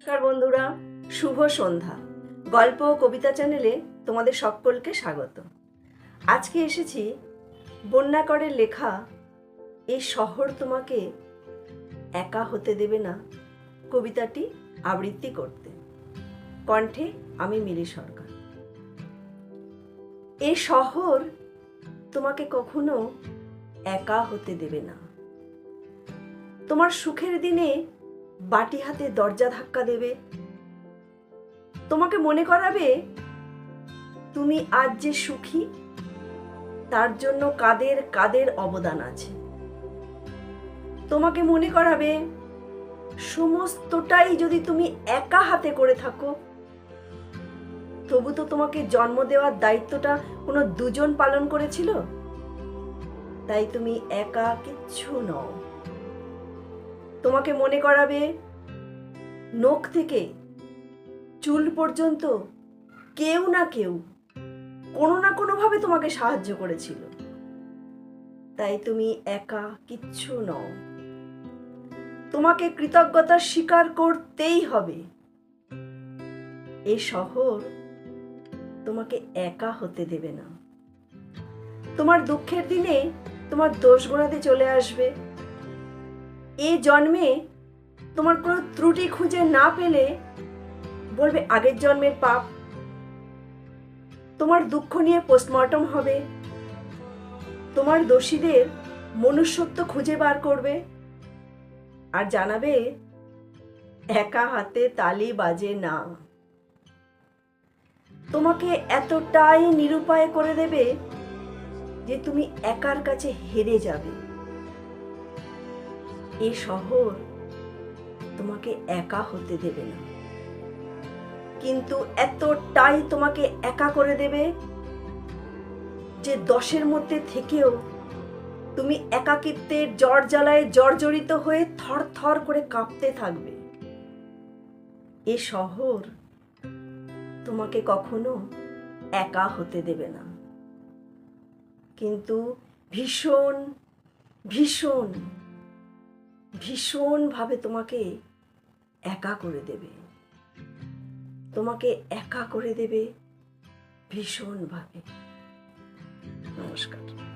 নমস্কার বন্ধুরা, শুভ সন্ধ্যা। গল্প ও কবিতা চ্যানেলে তোমাদের সকলকে স্বাগত। আজকে এসেছি বন্যাকরের লেখা এই শহর তোমাকে একা হতে দেবে না কবিতাটি আবৃত্তি করতে। কণ্ঠে আমি মিলি সরকার। এই শহর তোমাকে কখনো একা হতে দেবে না। তোমার সুখের দিনে বাটি হাতে দরজা ধাক্কা দেবে। তোমাকে মনে করাবে, তুমি আজ যে সুখী, তার জন্য কাদের কাদের অবদান আছে। তোমাকে মনে করাবে, সমস্তটাই যদি তুমি একা হাতে করে থাকো, তবু তো তোমাকে জন্ম দেওয়ার দায়িত্বটা কোনো দুজন পালন করেছিল? তাই তুমি একা কিচ্ছু নও। তোমাকে মনে করাবে? নখ থেকে চুল পর্যন্ত কেউ না কেউ কোনো না কোনোভাবে তোমাকে সাহায্য করেছিল। তাই তুমি একা কিচ্ছু নও। তোমাকে কৃতজ্ঞতা স্বীকার করতেই হবে। এ শহর তোমাকে একা হতে দেবে না। তোমার দুঃখের দিনে তোমার দোষ গোড়াতে চলে আসবে। এ জন্মে তোমার কোনো ত্রুটি খুঁজে না পেলে বলবে, আগের জন্মের পাপ, তোমার দুঃখ নিয়ে পোস্টমর্টম হবে, তোমার দোষীদের মনুষ্যত্ব খুঁজে বার করবে। আর জানাবে, একা হাতে তালি বাজে না। তোমাকে এতটাই নিরুপায় করে দেবে যে তুমি একার কাছে হেরে যাবে। এ শহর তোমাকে একা হতে দেবে না। কিন্তু এতটাই তোমাকে একা করে দেবে যে দশের মধ্যে থেকেও তুমি একাকিত্বের জ্বর জ্বালায় জর্জরিত হয়ে থর থর করে কাঁপতে থাকবে। এ শহর তোমাকে কখনো একা হতে দেবে না। কিন্তু ভীষণ ভীষণ ভীষণভাবে তোমাকে একা করে দেবে। তোমাকে একা করে দেবে ভীষণভাবে। নমস্কার।